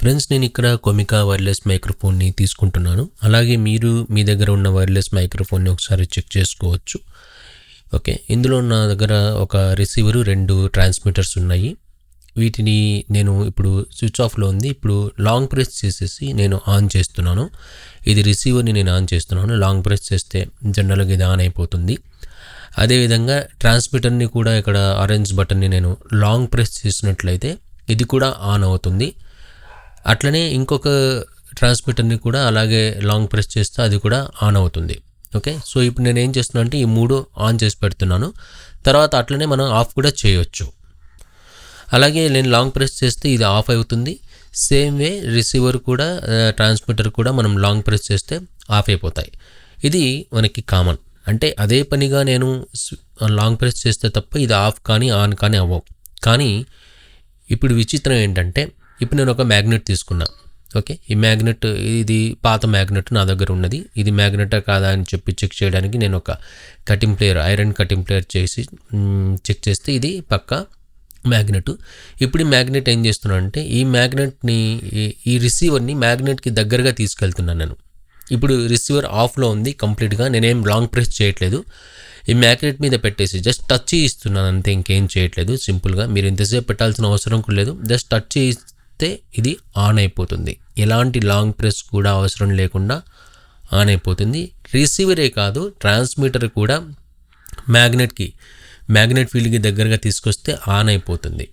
Friends నేను ఇక్కడ కొమికా wireless మైక్రోఫోన్ని తీసుకుంటున్నాను. అలాగే మీరు మీ దగ్గర ఉన్న వైర్లెస్ మైక్రోఫోన్ని ఒకసారి చెక్ చేసుకోవచ్చు. ఓకే ఇందులో నా దగ్గర ఒక రిసీవరు రెండు ట్రాన్స్మిటర్స్ ఉన్నాయి. వీటిని నేను ఇప్పుడు స్విచ్ ఆఫ్లో ఉంది. ఇప్పుడు లాంగ్ ప్రెస్ చేసేసి నేను ఆన్ చేస్తున్నాను. ఇది రిసీవర్ని నేను ఆన్ చేస్తున్నాను. లాంగ్ ప్రెస్ చేస్తే జనరల్గా ఇది ఆన్ అయిపోతుంది. అదేవిధంగా ట్రాన్స్మిటర్ని కూడా ఇక్కడ ఆరెంజ్ బటన్ని నేను లాంగ్ ప్రెస్ చేసినట్లయితే ఇది కూడా ఆన్ అవుతుంది. అట్లనే ఇంకొక ట్రాన్స్మిటర్ని కూడా అలాగే లాంగ్ ప్రెస్ చేస్తే అది కూడా ఆన్ అవుతుంది. ఓకే? సో ఇప్పుడు నేను ఏం చేస్తున్నా అంటే ఈ మూడు ఆన్ చేసి పెడుతున్నాను. తర్వాత అట్లనే మనం ఆఫ్ కూడా చేయొచ్చు. అలాగే నేను లాంగ్ ప్రెస్ చేస్తే ఇది ఆఫ్ అవుతుంది. సేమ్ వే రిసీవర్ కూడా ట్రాన్స్మిటర్ కూడా మనం లాంగ్ ప్రెస్ చేస్తే ఆఫ్ అయిపోతాయి. ఇది మనకి కామన్. అంటే అదే పనిగా నేను లాంగ్ ప్రెస్ చేస్తే తప్ప ఇది ఆఫ్ కానీ ఆన్ కానీ అవ్వవు. కానీ ఇప్పుడు విచిత్రం ఏంటంటే ఇప్పుడు నేను ఒక మ్యాగ్నెట్ తీసుకున్నా. ఓకే? ఈ మ్యాగ్నెట్ ఇది పాత మ్యాగ్నెట్ నా దగ్గర ఉన్నది. ఇది మ్యాగ్నెటా కాదా అని చెప్పి చెక్ చేయడానికి నేను ఒక cutting player iron cutting player చేసి చెక్ చేస్తే ఇది పక్కా మ్యాగ్నెట్. ఇప్పుడు ఈ మ్యాగ్నెట్ ఏం చేస్తున్నాను అంటే ఈ మ్యాగ్నెట్ని ఈ- ఈ రిసీవర్ని మ్యాగ్నెట్కి దగ్గరగా తీసుకెళ్తున్నాను నేను. ఇప్పుడు రిసీవర్ ఆఫ్లో ఉంది కంప్లీట్గా నేనేం లాంగ్ ప్రెస్ చేయట్లేదు. ఈ మ్యాగ్నెట్ మీద పెట్టేసి జస్ట్ టచ్ ఇస్తున్నాను అంతే ఇంకేం చేయట్లేదు. సింపుల్గా మీరు ఇంతసేపు పెట్టాల్సిన అవసరం కూడా లేదు. జస్ట్ టచ్ ఇస్తే ఇది ఆన్ అయిపోతుంది. ఎలాంటి లాంగ్ ప్రెస్ కూడా అవసరం లేకుండా ఆన్ అయిపోతుంది. రిసీవరే కాదు ట్రాన్స్మిటర్ కూడా మ్యాగ్నెట్కి మ్యాగ్నెట్ ఫీల్డ్కి దగ్గరగా తీసుకొస్తే ఆన్ అయిపోతుంది.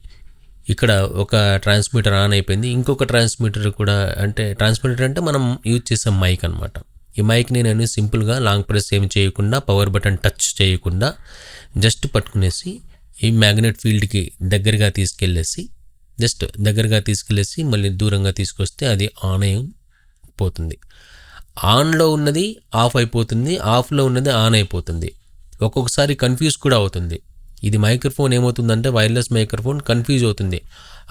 ఇక్కడ ఒక ట్రాన్స్మిటర్ ఆన్ అయిపోయింది. ఇంకొక ట్రాన్స్మిటర్ కూడా అంటే ట్రాన్స్మిటర్ అంటే మనం యూజ్ చేసే మైక్ అనమాట ఈ మైక్ని నేను సింపుల్గా లాంగ్ ప్రెస్ ఏమి చేయకుండా పవర్ బటన్ టచ్ చేయకుండా జస్ట్ పట్టుకునేసి ఈ మ్యాగ్నెట్ ఫీల్డ్కి దగ్గరగా తీసుకెళ్ళేసి జస్ట్ దగ్గరగా తీసుకెళ్ళేసి మళ్ళీ దూరంగా తీసుకొస్తే అది ఆన్ అయిపోతుంది ఆన్లో ఉన్నది ఆఫ్ అయిపోతుంది ఆఫ్లో ఉన్నది ఆన్ అయిపోతుంది. ఒక్కొక్కసారి కన్ఫ్యూజ్ కూడా అవుతుంది. ఇది మైక్రోఫోన్ ఏమవుతుందంటే వైర్లెస్ మైక్రోఫోన్ కన్ఫ్యూజ్ అవుతుంది.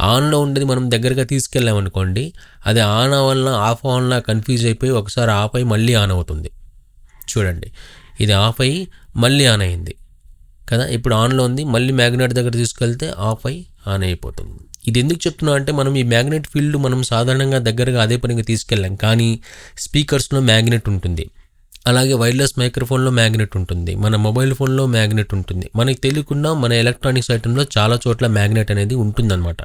ఆన్లో ఉండేది మనం దగ్గరగా తీసుకెళ్ళామనుకోండి అది ఆన్ అవ్వాలన్నా ఆఫ్ అవ్వాలన్నా కన్ఫ్యూజ్ అయిపోయి ఒకసారి ఆఫ్ అయి మళ్ళీ ఆన్ అవుతుంది. చూడండి ఇది ఆఫ్ అయ్యి మళ్ళీ ఆన్ అయింది కదా? ఇప్పుడు ఆన్లో ఉంది మళ్ళీ మ్యాగ్నెట్ దగ్గర తీసుకెళ్తే ఆఫ్ అయి ఆన్ అయిపోతుంది. ఇది ఎందుకు చెప్తున్నా అంటే మనం ఈ మ్యాగ్నెట్ ఫీల్డ్ మనం సాధారణంగా దగ్గరగా అదే పనిగా తీసుకెళ్ళాం. కానీ స్పీకర్స్లో మ్యాగ్నెట్ ఉంటుంది. అలాగే వైర్లెస్ మైక్రోఫోన్లో మ్యాగ్నెట్ ఉంటుంది. మన మొబైల్ ఫోన్లో మ్యాగ్నెట్ ఉంటుంది. మనకి తెలియకుండా మన ఎలక్ట్రానిక్స్ ఐటెంలో చాలా చోట్ల మ్యాగ్నెట్ అనేది ఉంటుందన్నమాట.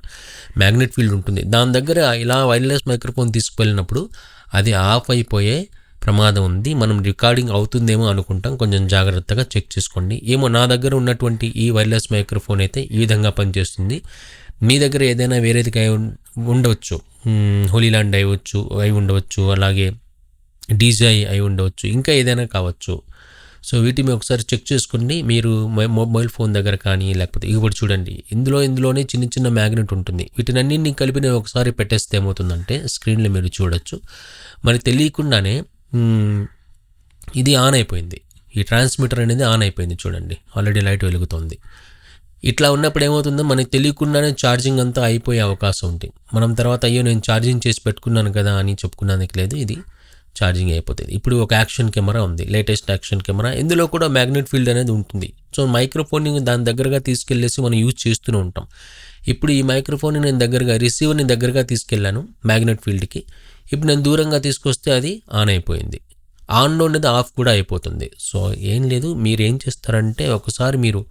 మ్యాగ్నెట్ ఫీల్డ్ ఉంటుంది. దాని దగ్గర ఇలా వైర్లెస్ మైక్రోఫోన్ తీసుకువెళ్ళినప్పుడు అది ఆఫ్ అయిపోయే ప్రమాదం ఉంది. మనం రికార్డింగ్ అవుతుందేమో అనుకుంటాం. కొంచెం జాగ్రత్తగా చెక్ చేసుకోండి. ఏమో నా దగ్గర ఉన్నటువంటి ఈ వైర్లెస్ మైక్రోఫోన్ అయితే ఈ విధంగా పనిచేస్తుంది. మీ దగ్గర ఏదైనా వేరేది అయి ఉండవచ్చు. మ్మ్, హోలీలాండ్ అయ్యవచ్చు అయి ఉండవచ్చు అలాగే డీజే అయి ఉండవచ్చు ఇంకా ఏదైనా కావచ్చు. సో వీటిని ఒకసారి చెక్ చేసుకోండి మీరు మొబైల్ ఫోన్ దగ్గర కానీ లేకపోతే ఇప్పుడు చూడండి ఇందులో ఇందులోనే చిన్న చిన్న మ్యాగ్నెట్ ఉంటుంది. వీటినన్నింటినీ కలిపి నేను ఒకసారి పెట్టేస్తే ఏమవుతుందంటే స్క్రీన్లో మీరు చూడొచ్చు. మరి తెలియకుండానే ఇది ఆన్ అయిపోయింది. ఈ ట్రాన్స్మిటర్ అనేది ఆన్ అయిపోయింది చూడండి. ఆల్రెడీ లైట్ వెలుగుతోంది. ఇట్లా ఉన్నప్పుడు ఏమవుతుందో మనకి తెలియకుండానే ఛార్జింగ్ అంతా అయిపోయే అవకాశం ఉంది. మనం తర్వాత అయ్యో నేను ఛార్జింగ్ చేసి పెట్టుకున్నాను కదా అని చెప్పుకున్నందుకు లేదు ఇది ఛార్జింగ్ అయిపోతుంది. ఇప్పుడు ఒక యాక్షన్ కెమెరా ఉంది లేటెస్ట్ యాక్షన్ కెమెరా ఇందులో కూడా మ్యాగ్నెట్ ఫీల్డ్ అనేది ఉంటుంది. సో మైక్రోఫోన్ని దాని దగ్గరగా తీసుకెళ్ళేసి మనం యూజ్ చేస్తూనే ఉంటాం. ఇప్పుడు ఈ మైక్రోఫోన్ని నేను దగ్గరగా రిసీవర్ని దగ్గరగా తీసుకెళ్ళాను మ్యాగ్నెట్ ఫీల్డ్కి ఇప్పుడు నేను దూరంగా తీసుకొస్తే అది ఆన్ అయిపోయింది. ఆన్లో ఉన్నది ఆఫ్ కూడా అయిపోతుంది. సో ఏం లేదు మీరు ఏం చేస్తారంటే ఒకసారి మీరు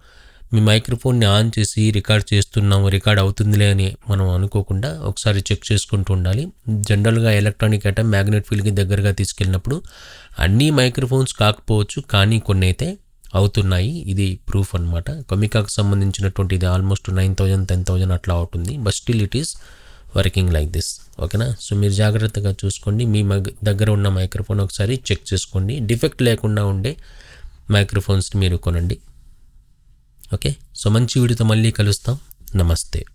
మీ మైక్రోఫోన్ని ఆన్ చేసి రికార్డ్ చేస్తున్నాము రికార్డ్ అవుతుందిలే అని మనం అనుకోకుండా ఒకసారి చెక్ చేసుకుంటూ ఉండాలి. జనరల్గా ఎలక్ట్రానిక్ ఐటమ్ మ్యాగ్నెట్ ఫీల్డ్కి దగ్గరగా తీసుకెళ్ళినప్పుడు అన్ని మైక్రోఫోన్స్ కాకపోవచ్చు కానీ కొన్ని అయితే అవుతున్నాయి. ఇది ప్రూఫ్ అనమాట కొమికాకు సంబంధించినటువంటి ఇది almost nine thousand ten thousand అట్లా అవుతుంది. But still it is working like this. ఓకేనా? సో మీరు జాగ్రత్తగా చూసుకోండి. మీ దగ్గర ఉన్న మైక్రోఫోన్ ఒకసారి చెక్ చేసుకోండి. డిఫెక్ట్ లేకుండా ఉండే మైక్రోఫోన్స్ని మీరు కొనండి. ఓకే? సో మంచి వీడియోతో మళ్ళీ కలుస్తాం. నమస్తే.